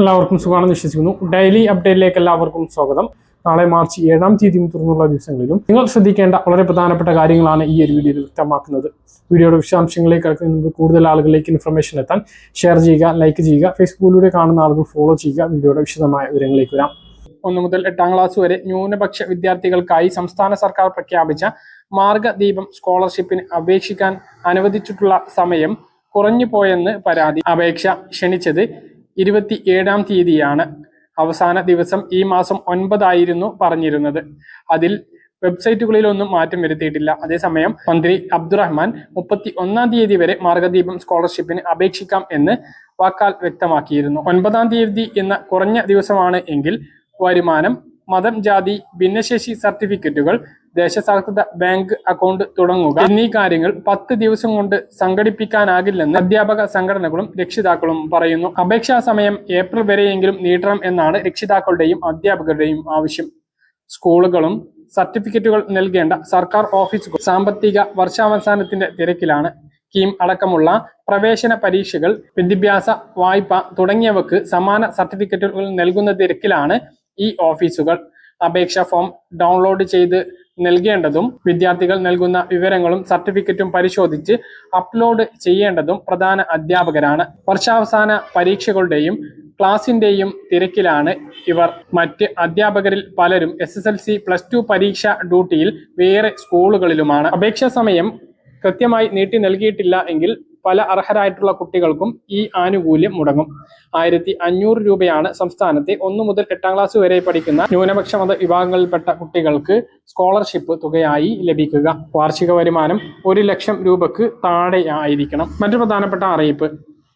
എല്ലാവർക്കും സുഖമാണെന്ന് വിശ്വസിക്കുന്നു. ഡെയിലി അപ്ഡേറ്റിലേക്ക് എല്ലാവർക്കും സ്വാഗതം. നാളെ മാർച്ച് ഏഴാം തീയതി തുടർന്നുള്ള ദിവസങ്ങളിലും നിങ്ങൾ ശ്രദ്ധിക്കേണ്ട വളരെ പ്രധാനപ്പെട്ട കാര്യങ്ങളാണ് ഈ ഒരു വീഡിയോയിൽ വ്യക്തമാക്കുന്നത്. വീഡിയോയുടെ വിശദാംശങ്ങളിലേക്ക് കൂടുതൽ ആളുകളിലേക്ക് ഇൻഫർമേഷൻ എത്താൻ ഷെയർ ചെയ്യുക ലൈക്ക് ചെയ്യുക ഫേസ്ബുക്കിലൂടെ കാണുന്ന ആളുകൾ ഫോളോ ചെയ്യുക. വീഡിയോയുടെ വിശദമായ വിവരങ്ങളിലേക്ക് വരാം. ഒന്ന് മുതൽ എട്ടാം ക്ലാസ് വരെ ന്യൂനപക്ഷ വിദ്യാർത്ഥികൾക്കായി സംസ്ഥാന സർക്കാർ പ്രഖ്യാപിച്ച മാർഗദീപം സ്കോളർഷിപ്പിന് അപേക്ഷിക്കാൻ അനുവദിച്ചിട്ടുള്ള സമയം കുറഞ്ഞു പോയെന്ന് പരാതി അപേക്ഷ ക്ഷണിച്ചത് ഇരുപത്തി ഏഴാം തീയതിയാണ് അവസാന ദിവസം ഈ മാസം ഒൻപതായിരുന്നു പറഞ്ഞിരുന്നത്. അതിൽ വെബ്സൈറ്റുകളിലൊന്നും മാറ്റം വരുത്തിയിട്ടില്ല. അതേസമയം മന്ത്രി അബ്ദുറഹ്മാൻ മുപ്പത്തി ഒന്നാം തീയതി വരെ മാർഗദീപം സ്കോളർഷിപ്പിന് അപേക്ഷിക്കാം എന്ന് വാക്കാൽ വ്യക്തമാക്കിയിരുന്നു. ഒൻപതാം തീയതി എന്ന കുറഞ്ഞ ദിവസമാണ് എങ്കിൽ വരുമാനം മതം ജാതി ഭിന്നശേഷി സർട്ടിഫിക്കറ്റുകൾ ദേശസാൽകൃത ബാങ്ക് അക്കൗണ്ട് തുടങ്ങുക. എന്നീ കാര്യങ്ങൾ പത്ത് ദിവസം കൊണ്ട് സംഘടിപ്പിക്കാനാകില്ലെന്ന് അധ്യാപക സംഘടനകളും രക്ഷിതാക്കളും പറയുന്നു. അപേക്ഷാ സമയം ഏപ്രിൽ വരെയെങ്കിലും നീട്ടണം എന്നാണ് രക്ഷിതാക്കളുടെയും അധ്യാപകരുടെയും ആവശ്യം. സ്കൂളുകളും സർട്ടിഫിക്കറ്റുകൾ നൽകേണ്ട സർക്കാർ ഓഫീസുകൾ സാമ്പത്തിക വർഷാവസാനത്തിന്റെ തിരക്കിലാണ്. കീം അടക്കമുള്ള പ്രവേശന പരീക്ഷകൾ വിദ്യാഭ്യാസ വായ്പ തുടങ്ങിയവക്ക് സമാന സർട്ടിഫിക്കറ്റുകൾ നൽകുന്ന തിരക്കിലാണ് ഈ ഓഫീസുകൾ. അപേക്ഷാ ഫോം ഡൗൺലോഡ് ചെയ്ത് നൽകേണ്ടതും വിദ്യാർത്ഥികൾ നൽകുന്ന വിവരങ്ങളും സർട്ടിഫിക്കറ്റും പരിശോധിച്ച് അപ്ലോഡ് ചെയ്യേണ്ടതും പ്രധാന അധ്യാപകരാണ്. വർഷാവസാന പരീക്ഷകളുടെയും ക്ലാസിന്റെയും തിരക്കിലാണ് ഇവർ. മറ്റ് അധ്യാപകരിൽ പലരും S S L C plus two പരീക്ഷ ഡ്യൂട്ടിയിൽ വേറെ സ്കൂളുകളിലുമാണ് അപേക്ഷാ സമയം കൃത്യമായി നീട്ടി നൽകിയിട്ടില്ല എങ്കിൽ പല അർഹരായിട്ടുള്ള കുട്ടികൾക്കും ഈ ആനുകൂല്യം മുടങ്ങും. ആയിരത്തി അഞ്ഞൂറ് രൂപയാണ് സംസ്ഥാനത്തെ ഒന്നു മുതൽ എട്ടാം ക്ലാസ് വരെ പഠിക്കുന്ന ന്യൂനപക്ഷ മത വിഭാഗങ്ങളിൽപ്പെട്ട കുട്ടികൾക്ക് സ്കോളർഷിപ്പ് തുകയായി ലഭിക്കുക. വാർഷിക വരുമാനം ഒരു ലക്ഷം രൂപക്ക് താഴെ ആയിരിക്കണം. മറ്റു പ്രധാനപ്പെട്ട അറിയിപ്പ്.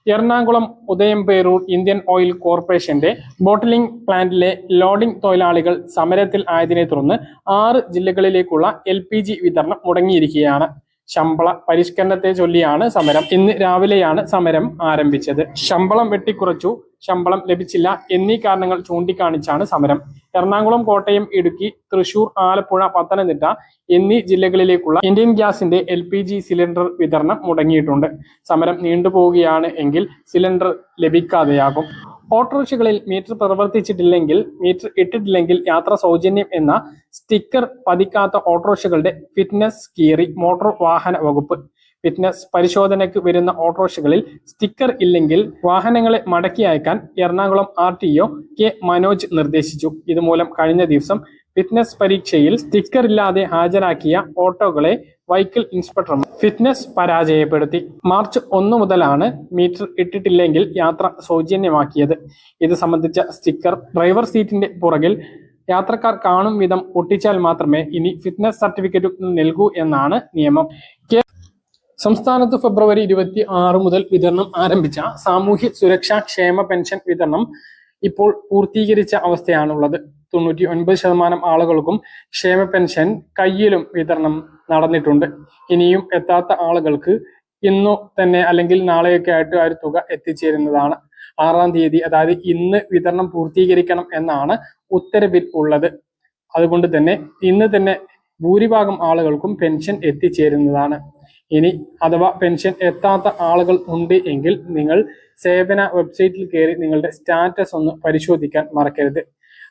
എറണാകുളം ഉദയംപേരൂർ ഇന്ത്യൻ ഓയിൽ കോർപ്പറേഷന്റെ ബോട്ടിലിംഗ് പ്ലാന്റിലെ ലോഡിംഗ് തൊഴിലാളികൾ സമരത്തിൽ ആയതിനെ തുടർന്ന് ആറ് ജില്ലകളിലേക്കുള്ള എൽ വിതരണം മുടങ്ങിയിരിക്കുകയാണ്. ശമ്പള പരിഷ്കരണത്തെ ചൊല്ലിയാണ് സമരം. ഇന്ന് രാവിലെയാണ് സമരം ആരംഭിച്ചത്. ശമ്പളം വെട്ടിക്കുറച്ചു. ശമ്പളം ലഭിച്ചില്ല. എന്നീ കാരണങ്ങൾ ചൂണ്ടിക്കാണിച്ചാണ് സമരം. എറണാകുളം കോട്ടയം ഇടുക്കി തൃശൂർ ആലപ്പുഴ പത്തനംതിട്ട എന്നീ ജില്ലകളിലേക്കുള്ള ഇന്ത്യൻ ഗ്യാസിന്റെ എൽ പി ജി സിലിണ്ടർ വിതരണം മുടങ്ങിയിട്ടുണ്ട്. സമരം നീണ്ടുപോവുകയാണ് എങ്കിൽ സിലിണ്ടർ ലഭിക്കാതെയാകും. ഓട്ടോറിക്ഷകളിൽ മീറ്റർ പ്രവർത്തിച്ചിട്ടില്ലെങ്കിൽ മീറ്റർ ഇട്ടിട്ടില്ലെങ്കിൽ യാത്ര സൗജന്യം എന്ന സ്റ്റിക്കർ പതിക്കാത്ത ഓട്ടോറിക്ഷകളുടെ ഫിറ്റ്നസ് കീറി മോട്ടോർ വാഹന വകുപ്പ്. ഫിറ്റ്നസ് പരിശോധനയ്ക്ക് വരുന്ന ഓട്ടോറിക്ഷകളിൽ സ്റ്റിക്കർ ഇല്ലെങ്കിൽ വാഹനങ്ങളെ മടക്കി അയക്കാൻ എറണാകുളം ആർ കെ മനോജ് നിർദ്ദേശിച്ചു. ഇതുമൂലം കഴിഞ്ഞ ദിവസം ഫിറ്റ്നസ് പരീക്ഷയിൽ സ്റ്റിക്കർ ഇല്ലാതെ ഹാജരാക്കിയ ഓട്ടോകളെ വൈക്കിൾ ഇൻസ്പെക്ടർ ഫിറ്റ്നസ് പരാജയപ്പെടുത്തി. മാർച്ച് ഒന്ന് മുതലാണ് മീറ്റർ ഇട്ടിട്ടില്ലെങ്കിൽ യാത്ര സൗജന്യമാക്കിയത്. ഇത് സംബന്ധിച്ച സ്റ്റിക്കർ ഡ്രൈവർ സീറ്റിന്റെ പുറകിൽ യാത്രക്കാർ കാണും വിധം ഒട്ടിച്ചാൽ മാത്രമേ ഇനി ഫിറ്റ്നസ് സർട്ടിഫിക്കറ്റ് നൽകൂ എന്നാണ് നിയമം. സംസ്ഥാനത്ത് ഫെബ്രുവരി ഇരുപത്തി ആറ് മുതൽ വിതരണം ആരംഭിച്ച സാമൂഹ്യ സുരക്ഷാ ക്ഷേമ പെൻഷൻ വിതരണം ഇപ്പോൾ പൂർത്തീകരിച്ച അവസ്ഥയാണുള്ളത്. തൊണ്ണൂറ്റി ഒൻപത് ശതമാനം ആളുകൾക്കും ക്ഷേമ പെൻഷൻ കയ്യിലും വിതരണം നടന്നിട്ടുണ്ട്. ഇനിയും എത്താത്ത ആളുകൾക്ക് ഇന്നു തന്നെ അല്ലെങ്കിൽ നാളെയൊക്കെ ആയിട്ട് ആ ഒരു തുക എത്തിച്ചേരുന്നതാണ്. ആറാം തീയതി അതായത് ഇന്ന് വിതരണം പൂർത്തീകരിക്കണം എന്നാണ് ഉത്തരവിൽ ഉള്ളത്. അതുകൊണ്ട് തന്നെ ഇന്ന് തന്നെ ഭൂരിഭാഗം ആളുകൾക്കും പെൻഷൻ എത്തിച്ചേരുന്നതാണ്. ഇനി അഥവാ പെൻഷൻ എത്താത്ത ആളുകൾ ഉണ്ട് എങ്കിൽ നിങ്ങൾ സേവന വെബ്സൈറ്റിൽ കയറി നിങ്ങളുടെ സ്റ്റാറ്റസ് ഒന്ന് പരിശോധിക്കാൻ മറക്കരുത്.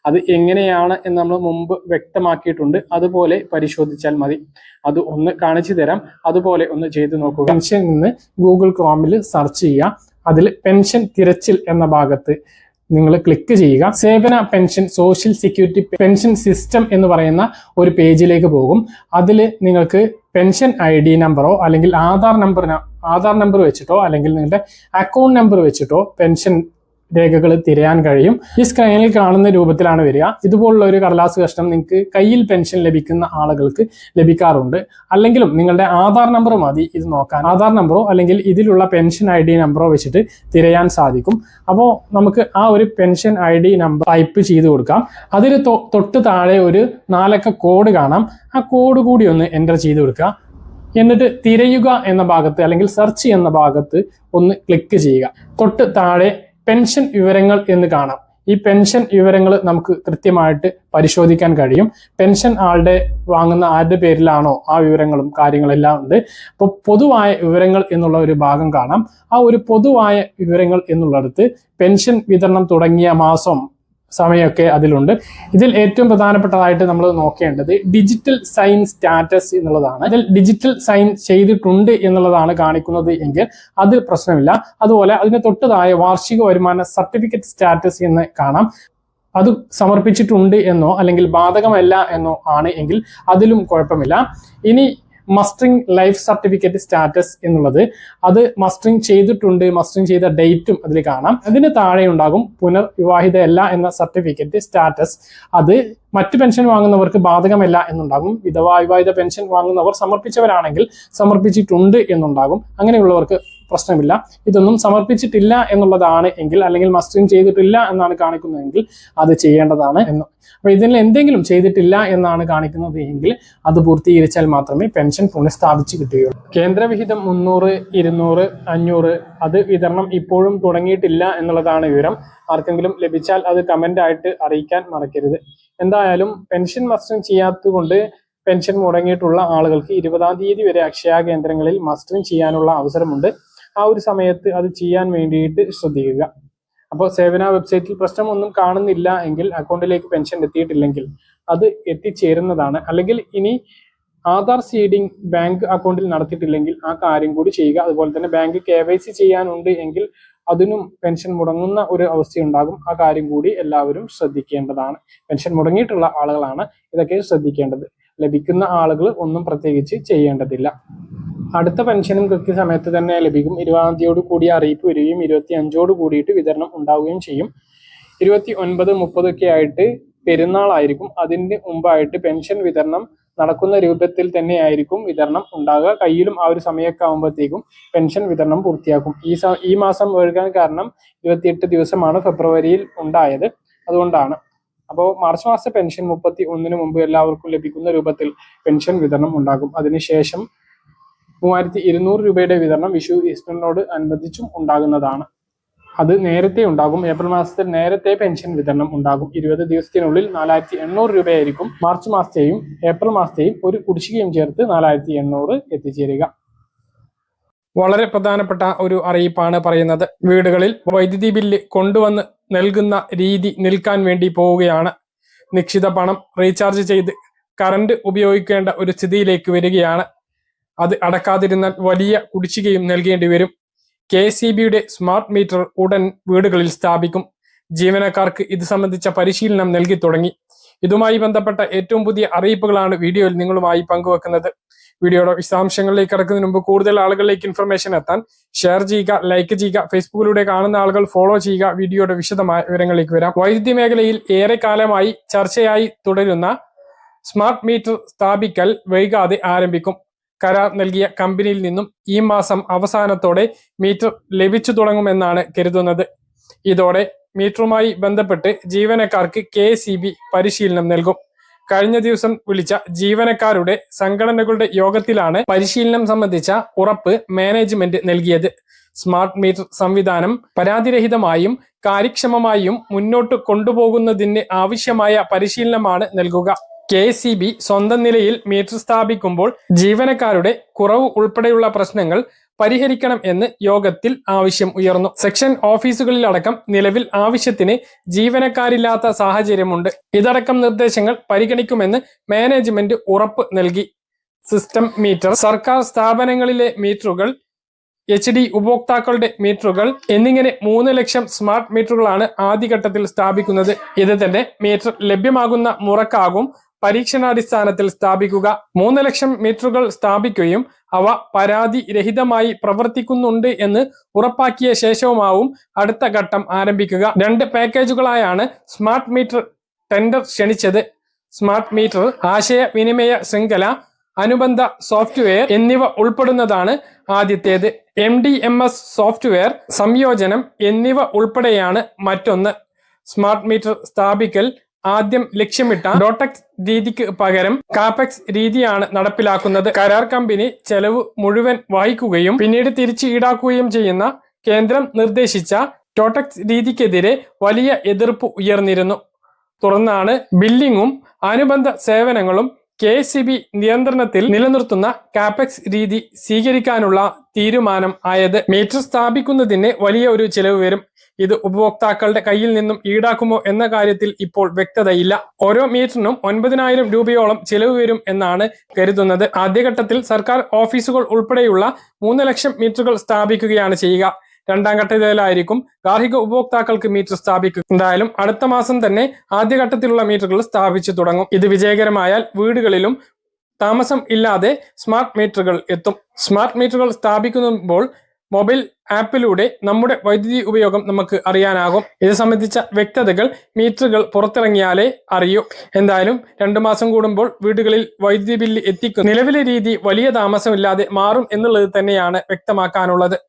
അത് എങ്ങനെയാണ് എന്ന് നമ്മൾ മുമ്പ് വ്യക്തമാക്കിയിട്ടുണ്ട്. അതുപോലെ പരിശോധിച്ചാൽ മതി. അത് ഒന്ന് കാണിച്ചു തരാം. അതുപോലെ ഒന്ന് ചെയ്തു നോക്കുക. പെൻഷൻ നിന്ന് ഗൂഗിൾ ക്രോമിൽ സെർച്ച് ചെയ്യുക. അതിൽ പെൻഷൻ തിരച്ചിൽ എന്ന ഭാഗത്ത് നിങ്ങൾ ക്ലിക്ക് ചെയ്യുക. സേവന pension social security pension system എന്ന് പറയുന്ന ഒരു പേജിലേക്ക് പോകും. അതിൽ നിങ്ങൾക്ക് പെൻഷൻ ഐ ഡി നമ്പറോ അല്ലെങ്കിൽ ആധാർ നമ്പർ ആധാർ നമ്പർ വെച്ചിട്ടോ അല്ലെങ്കിൽ നിങ്ങളുടെ അക്കൗണ്ട് നമ്പർ വെച്ചിട്ടോ പെൻഷൻ രേഖകൾ തിരയാൻ കഴിയും. ഈ സ്ക്രീനിൽ കാണുന്ന രൂപത്തിലാണ് വരിക. ഇതുപോലുള്ള ഒരു കടലാസ് കഷ്ണം നിങ്ങൾക്ക് കയ്യിൽ പെൻഷൻ ലഭിക്കുന്ന ആളുകൾക്ക് ലഭിക്കാറുണ്ട്. അല്ലെങ്കിലും നിങ്ങളുടെ ആധാർ നമ്പർ മതി ഇത് നോക്കാൻ. ആധാർ നമ്പറോ അല്ലെങ്കിൽ ഇതിലുള്ള പെൻഷൻ ഐ ഡി നമ്പറോ വെച്ചിട്ട് തിരയാൻ സാധിക്കും. അപ്പോൾ നമുക്ക് ആ ഒരു pension I D number type ചെയ്ത് കൊടുക്കാം. അതിൽ തൊട്ട് താഴെ ഒരു നാലക്ക കോഡ് കാണാം. ആ കോഡ് കൂടി ഒന്ന് എന്റർ ചെയ്ത് കൊടുക്കുക. എന്നിട്ട് തിരയുക എന്ന ഭാഗത്ത് അല്ലെങ്കിൽ സെർച്ച് എന്ന ഭാഗത്ത് ഒന്ന് ക്ലിക്ക് ചെയ്യുക. തൊട്ട് താഴെ പെൻഷൻ വിവരങ്ങൾ എന്ന് കാണാം. ഈ പെൻഷൻ വിവരങ്ങൾ നമുക്ക് കൃത്യമായിട്ട് പരിശോധിക്കാൻ കഴിയും. പെൻഷൻ ആളുടെ വാങ്ങുന്ന ആരുടെ പേരിലാണോ ആ വിവരങ്ങളും കാര്യങ്ങളെല്ലാം ഉണ്ട്. അപ്പോൾ പൊതുവായ വിവരങ്ങൾ എന്നുള്ള ഒരു ഭാഗം കാണാം. ആ ഒരു പൊതുവായ വിവരങ്ങൾ എന്നുള്ളിടത്ത് പെൻഷൻ വിതരണം തുടങ്ങിയ മാസം സമയമൊക്കെ അതിലുണ്ട്. ഇതിൽ ഏറ്റവും പ്രധാനപ്പെട്ടതായിട്ട് നമ്മൾ നോക്കേണ്ടത് ഡിജിറ്റൽ സൈൻ സ്റ്റാറ്റസ് എന്നുള്ളതാണ്. അതിൽ ഡിജിറ്റൽ സൈൻ ചെയ്തിട്ടുണ്ട് എന്നുള്ളതാണ് കാണിക്കുന്നത് എങ്കിൽ അത് പ്രശ്നമില്ല. അതുപോലെ അതിന് തൊട്ടതായ വാർഷിക വരുമാന സർട്ടിഫിക്കറ്റ് സ്റ്റാറ്റസ് എന്ന് കാണാം. അത് സമർപ്പിച്ചിട്ടുണ്ട് എന്നോ അല്ലെങ്കിൽ ബാധകമല്ല എന്നോ ആണ് എങ്കിൽ അതിലും കുഴപ്പമില്ല. ഇനി മസ്റ്ററിംഗ് ലൈഫ് സർട്ടിഫിക്കറ്റ് സ്റ്റാറ്റസ് എന്നുള്ളത്. അത് മസ്റ്ററിംഗ് ചെയ്തിട്ടുണ്ട് മസ്റ്ററിംഗ് ചെയ്ത ഡേറ്റും അതിൽ കാണാം. അതിന് താഴെ ഉണ്ടാകും പുനർവിവാഹിതയല്ല എന്ന സർട്ടിഫിക്കറ്റ് സ്റ്റാറ്റസ് അത് മറ്റ് പെൻഷൻ വാങ്ങുന്നവർക്ക് ബാധകമല്ല എന്നുണ്ടാകും. വിധവാ വിവാഹിത പെൻഷൻ വാങ്ങുന്നവർ സമർപ്പിച്ചവരാണെങ്കിൽ സമർപ്പിച്ചിട്ടുണ്ട് എന്നുണ്ടാകും. അങ്ങനെയുള്ളവർക്ക് പ്രശ്നമില്ല. ഇതൊന്നും സമർപ്പിച്ചിട്ടില്ല എന്നുള്ളതാണ് എങ്കിൽ അല്ലെങ്കിൽ മസ്റ്ററിംഗ് ചെയ്തിട്ടില്ല എന്നാണ് കാണിക്കുന്നതെങ്കിൽ അത് ചെയ്യേണ്ടതാണ് എന്ന്. അപ്പൊ ഇതിൽ എന്തെങ്കിലും ചെയ്തിട്ടില്ല എന്നാണ് കാണിക്കുന്നത് എങ്കിൽ അത് പൂർത്തീകരിച്ചാൽ മാത്രമേ പെൻഷൻ പുനഃസ്ഥാപിച്ച് കിട്ടുകയുള്ളൂ. കേന്ദ്രവിഹിതം മുന്നൂറ് ഇരുന്നൂറ് അഞ്ഞൂറ് അത് വിതരണം ഇപ്പോഴും തുടങ്ങിയിട്ടില്ല എന്നുള്ളതാണ് വിവരം. ആർക്കെങ്കിലും ലഭിച്ചാൽ അത് കമന്റ് ആയിട്ട് അറിയിക്കാൻ മറക്കരുത്. എന്തായാലും പെൻഷൻ മസ്റ്ററിംഗ് ചെയ്യാത്തതുകൊണ്ട് പെൻഷൻ മുടങ്ങിയിട്ടുള്ള ആളുകൾക്ക് ഇരുപതാം തീയതി വരെ അക്ഷയ കേന്ദ്രങ്ങളിൽ മസ്റ്ററിംഗ് ചെയ്യാനുള്ള അവസരമുണ്ട്. ആ ഒരു സമയത്ത് അത് ചെയ്യാൻ വേണ്ടിയിട്ട് ശ്രദ്ധിക്കുക. അപ്പോൾ സേവന വെബ്സൈറ്റിൽ പ്രശ്നമൊന്നും കാണുന്നില്ല എങ്കിൽ അക്കൗണ്ടിലേക്ക് പെൻഷൻ എത്തിയിട്ടില്ലെങ്കിൽ അത് എത്തിച്ചേരുന്നതാണ്. അല്ലെങ്കിൽ ഇനി ആധാർ സീഡിംഗ് ബാങ്ക് അക്കൗണ്ടിൽ നടത്തിയിട്ടില്ലെങ്കിൽ ആ കാര്യം കൂടി ചെയ്യുക. അതുപോലെ തന്നെ ബാങ്ക് കെ വൈ സി ചെയ്യാനുണ്ട് എങ്കിൽ അതിനും പെൻഷൻ മുടങ്ങുന്ന ഒരു അവസ്ഥയുണ്ടാകും. ആ കാര്യം കൂടി എല്ലാവരും ശ്രദ്ധിക്കേണ്ടതാണ്. പെൻഷൻ മുടങ്ങിയിട്ടുള്ള ആളുകളാണ് ഇതൊക്കെ ശ്രദ്ധിക്കേണ്ടത്. ലഭിക്കുന്ന ആളുകൾ ഒന്നും പ്രത്യേകിച്ച് ചെയ്യേണ്ടതില്ല. അടുത്ത പെൻഷനും കൃത്യസമയത്ത് തന്നെ ലഭിക്കും. ഇരുപതാം തീയതിയോട് കൂടി അറിയിപ്പ് വരികയും ഇരുപത്തി അഞ്ചോട് കൂടിയിട്ട് വിതരണം ഉണ്ടാവുകയും ചെയ്യും. ഇരുപത്തി ഒൻപത് മുപ്പതൊക്കെ ആയിട്ട് പെരുന്നാളായിരിക്കും. അതിന്റെ മുമ്പായിട്ട് പെൻഷൻ വിതരണം നടക്കുന്ന രൂപത്തിൽ തന്നെ ആയിരിക്കും വിതരണം ഉണ്ടാകുക കയ്യിലും ആ ഒരു സമയമൊക്കെ ആകുമ്പോഴത്തേക്കും പെൻഷൻ വിതരണം പൂർത്തിയാക്കും. ഈ ഈ മാസം ഒഴുകാൻ കാരണം ഇരുപത്തിയെട്ട് ദിവസമാണ് ഫെബ്രുവരിയിൽ ഉണ്ടായത്. അതുകൊണ്ടാണ്. അപ്പോൾ മാർച്ച് മാസ പെൻഷൻ മുപ്പത്തി ഒന്നിന് മുമ്പ് എല്ലാവർക്കും ലഭിക്കുന്ന രൂപത്തിൽ പെൻഷൻ വിതരണം ഉണ്ടാകും. അതിനുശേഷം മൂവായിരത്തി ഇരുന്നൂറ് രൂപയുടെ വിതരണം വിഷു ഈസ്റ്ററിനോട് അനുബന്ധിച്ചും ഉണ്ടാകുന്നതാണ്. അത് നേരത്തെ ഉണ്ടാകും. ഏപ്രിൽ മാസത്തിൽ നേരത്തെ പെൻഷൻ വിതരണം ഉണ്ടാകും. ഇരുപത് ദിവസത്തിനുള്ളിൽ നാലായിരത്തി എണ്ണൂറ് രൂപയായിരിക്കും. മാർച്ച് മാസത്തെയും ഏപ്രിൽ മാസത്തെയും ഒരു കുടിശ്ശികയും ചേർത്ത് നാലായിരത്തി എണ്ണൂറ് എത്തിച്ചേരുക. വളരെ പ്രധാനപ്പെട്ട ഒരു അറിയിപ്പാണ് പറയുന്നത്. വീടുകളിൽ വൈദ്യുതി ബില്ല് കൊണ്ടുവന്ന് നൽകുന്ന രീതി നിൽക്കാൻ വേണ്ടി പോവുകയാണ്. നിശ്ചിത പണം റീചാർജ് ചെയ്ത് കറണ്ട് ഉപയോഗിക്കേണ്ട ഒരു സ്ഥിതിയിലേക്ക് വരികയാണ്. അത് അടക്കാതിരുന്നാൽ വലിയ കുടിശ്ശികയും നൽകേണ്ടി വരും. കെ സി ബിയുടെ സ്മാർട്ട് മീറ്റർ ഉടൻ വീടുകളിൽ സ്ഥാപിക്കും. ജീവനക്കാർക്ക് ഇത് സംബന്ധിച്ച പരിശീലനം നൽകി തുടങ്ങി. ഇതുമായി ബന്ധപ്പെട്ട ഏറ്റവും പുതിയ അറിയിപ്പുകളാണ് വീഡിയോയിൽ നിങ്ങളുമായി പങ്കുവെക്കുന്നത്. വീഡിയോയുടെ വിശദാംശങ്ങളിലേക്ക് കടക്കുന്നതിന് മുമ്പ് കൂടുതൽ ആളുകളിലേക്ക് ഇൻഫർമേഷൻ എത്താൻ ഷെയർ ചെയ്യുക ലൈക്ക് ചെയ്യുക ഫേസ്ബുക്കിലൂടെ കാണുന്ന ആളുകൾ ഫോളോ ചെയ്യുക വീഡിയോയുടെ വിശദമായ വിവരങ്ങളിലേക്ക് വരാം. വൈദ്യുതി മേഖലയിൽ ഏറെ കാലമായി ചർച്ചയായി തുടരുന്ന സ്മാർട്ട് മീറ്റർ സ്ഥാപിക്കൽ വൈകാതെ ആരംഭിക്കും. കരാർ നൽകിയ കമ്പനിയിൽ നിന്നും ഈ മാസം അവസാനത്തോടെ മീറ്റർ ലഭിച്ചു തുടങ്ങുമെന്നാണ് കരുതുന്നത്. ഇതോടെ മീറ്ററുമായി ബന്ധപ്പെട്ട് ജീവനക്കാർക്ക് കെ പരിശീലനം നൽകും. കഴിഞ്ഞ ദിവസം വിളിച്ച ജീവനക്കാരുടെ സംഘടനകളുടെ യോഗത്തിലാണ് പരിശീലനം സംബന്ധിച്ച ഉറപ്പ് മാനേജ്മെന്റ് നൽകിയത്. സ്മാർട്ട് മീറ്റർ സംവിധാനം പരാതിരഹിതമായും കാര്യക്ഷമമായും മുന്നോട്ട് കൊണ്ടുപോകുന്നതിന് ആവശ്യമായ പരിശീലനമാണ് നൽകുക. കെ സി ബി സ്വന്തം നിലയിൽ മീറ്റർ സ്ഥാപിക്കുമ്പോൾ ജീവനക്കാരുടെ കുറവ് ഉൾപ്പെടെയുള്ള പ്രശ്നങ്ങൾ പരിഹരിക്കണം എന്ന് യോഗത്തിൽ ആവശ്യം ഉയർന്നു. സെക്ഷൻ ഓഫീസുകളിലടക്കം നിലവിൽ ആവശ്യത്തിന് ജീവനക്കാരില്ലാത്ത സാഹചര്യമുണ്ട്. ഇതടക്കം നിർദ്ദേശങ്ങൾ പരിഗണിക്കുമെന്ന് മാനേജ്മെന്റ് ഉറപ്പ് നൽകി. സിസ്റ്റം മീറ്റർ സർക്കാർ സ്ഥാപനങ്ങളിലെ മീറ്ററുകൾ എച്ച് ഡി ഉപഭോക്താക്കളുടെ മീറ്ററുകൾ എന്നിങ്ങനെ മൂന്ന് ലക്ഷം സ്മാർട്ട് മീറ്ററുകളാണ് ആദ്യഘട്ടത്തിൽ സ്ഥാപിക്കുന്നത്. ഇത് തന്നെ മീറ്റർ ലഭ്യമാകുന്ന മുറക്കാകും പരീക്ഷണാടിസ്ഥാനത്തിൽ സ്ഥാപിക്കുക. മൂന്ന് ലക്ഷം മീറ്ററുകൾ സ്ഥാപിക്കുകയും അവ പരാതി രഹിതമായി പ്രവർത്തിക്കുന്നുണ്ട് എന്ന് ഉറപ്പാക്കിയ ശേഷവുമാവും അടുത്ത ഘട്ടം ആരംഭിക്കുക. രണ്ട് പാക്കേജുകളായാണ് സ്മാർട്ട് മീറ്റർ ടെൻഡർ ക്ഷണിച്ചത്. സ്മാർട്ട് മീറ്റർ ആശയവിനിമയ ശൃംഖല അനുബന്ധ സോഫ്റ്റ്വെയർ എന്നിവ ഉൾപ്പെടുന്നതാണ് ആദ്യത്തേത്. M D M S software സംയോജനം എന്നിവ ഉൾപ്പെടെയാണ് മറ്റൊന്ന്. സ്മാർട്ട് മീറ്റർ സ്ഥാപിക്കൽ ആദ്യം ലക്ഷ്യമിട്ട ഡോട്ടക്സ് രീതിക്ക് പകരം കാപെക്സ് രീതിയാണ് നടപ്പിലാക്കുന്നത്. കരാർ കമ്പനി ചെലവ് മുഴുവൻ വഹിക്കുകയും പിന്നീട് തിരിച്ചു ഈടാക്കുകയും ചെയ്യുന്ന കേന്ദ്രം നിർദ്ദേശിച്ച ടോട്ടക്സ് രീതിക്കെതിരെ വലിയ എതിർപ്പ് ഉയർന്നിരുന്നു. തുടർന്നാണ് ബില്ലിങ്ങും അനുബന്ധ സേവനങ്ങളും കെ സി ബി നിയന്ത്രണത്തിൽ നിലനിർത്തുന്ന കാപെക്സ് രീതി സ്വീകരിക്കാനുള്ള തീരുമാനം ആയത് മീറ്റർ സ്ഥാപിക്കുന്നതിന് വലിയ ഒരു ചിലവ് വരും. ഇത് ഉപഭോക്താക്കളുടെ കയ്യിൽ നിന്നും ഈടാക്കുമോ എന്ന കാര്യത്തിൽ ഇപ്പോൾ വ്യക്തതയില്ല. ഓരോ മീറ്ററിനും ഒൻപതിനായിരം രൂപയോളം ചിലവ് വരും എന്നാണ് കരുതുന്നത്. ആദ്യഘട്ടത്തിൽ സർക്കാർ ഓഫീസുകൾ ഉൾപ്പെടെയുള്ള മൂന്ന് ലക്ഷം മീറ്ററുകൾ സ്ഥാപിക്കുകയാണ് ചെയ്യുക. രണ്ടാം ഘട്ടത്തിലായിരിക്കും. ഗാർഹിക ഉപഭോക്താക്കൾക്ക് മീറ്റർ സ്ഥാപിക്കുക. എന്തായാലും അടുത്ത മാസം തന്നെ ആദ്യഘട്ടത്തിലുള്ള മീറ്ററുകൾ സ്ഥാപിച്ചു തുടങ്ങും. ഇത് വിജയകരമായാൽ വീടുകളിലും താമസം ഇല്ലാതെ സ്മാർട്ട് മീറ്ററുകൾ എത്തും. സ്മാർട്ട് മീറ്ററുകൾ സ്ഥാപിക്കുമ്പോൾ മൊബൈൽ ആപ്പിലൂടെ നമ്മുടെ വൈദ്യുതി ഉപയോഗം നമുക്ക് അറിയാനാകും. ഇത് സംബന്ധിച്ച വ്യക്തതകൾ മീറ്ററുകൾ പുറത്തിറങ്ങിയാലേ അറിയൂ. എന്തായാലും രണ്ടു മാസം കൂടുമ്പോൾ വീടുകളിൽ വൈദ്യുതി ബില്ല് എത്തിക്കും. നിലവിലെ രീതി വലിയ താമസമില്ലാതെ മാറും എന്നുള്ളത് തന്നെയാണ് വ്യക്തമാക്കാനുള്ളത്.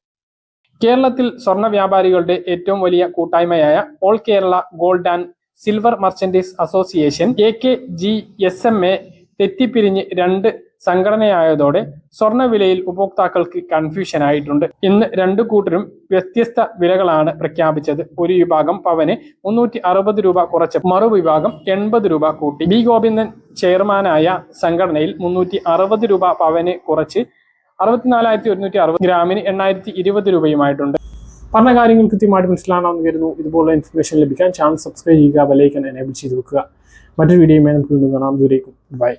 കേരളത്തിൽ സ്വർണ വ്യാപാരികളുടെ ഏറ്റവും വലിയ കൂട്ടായ്മയായ all Kerala gold and silver merchants association A K G S M A തെറ്റിപ്പിരിഞ്ഞ് രണ്ട് സംഘടനയായതോടെ സ്വർണ വിലയിൽ ഉപഭോക്താക്കൾക്ക് കൺഫ്യൂഷൻ ആയിട്ടുണ്ട്. ഇന്ന് രണ്ടു കൂട്ടരും വ്യത്യസ്ത വിലകളാണ് പ്രഖ്യാപിച്ചത്. ഒരു വിഭാഗം പവന് മുന്നൂറ്റി അറുപത് രൂപ കുറച്ച് മറുവിഭാഗം എൺപത് രൂപ കൂട്ടി. ബി ഗോവിന്ദൻ ചെയർമാനായ സംഘടനയിൽ മുന്നൂറ്റി അറുപത് രൂപ പവന് കുറച്ച് അറുപത്തിനാലായിരത്തി ഒരുന്നൂറ്റി അറുപത് ഗ്രാമിന് എണ്ണായിരത്തി ഇരുപത് രൂപയുമായിട്ടുണ്ട്. പറഞ്ഞ കാര്യങ്ങൾ കൃത്യമായിട്ട് മനസ്സിലാണെന്ന് കരുതുന്നു. ഇതുപോലുള്ള ഇൻഫർമേഷൻ ലഭിക്കാൻ ചാനൽ സബ്സ്ക്രൈബ് ചെയ്യുക ബെലൈക്കൻ എനേബിൾ ചെയ്ത് വെക്കുക. മറ്റൊരു വീഡിയോയുമായി നമുക്ക് വീണ്ടും കാണാം. ദൂരേക്കും ബൈ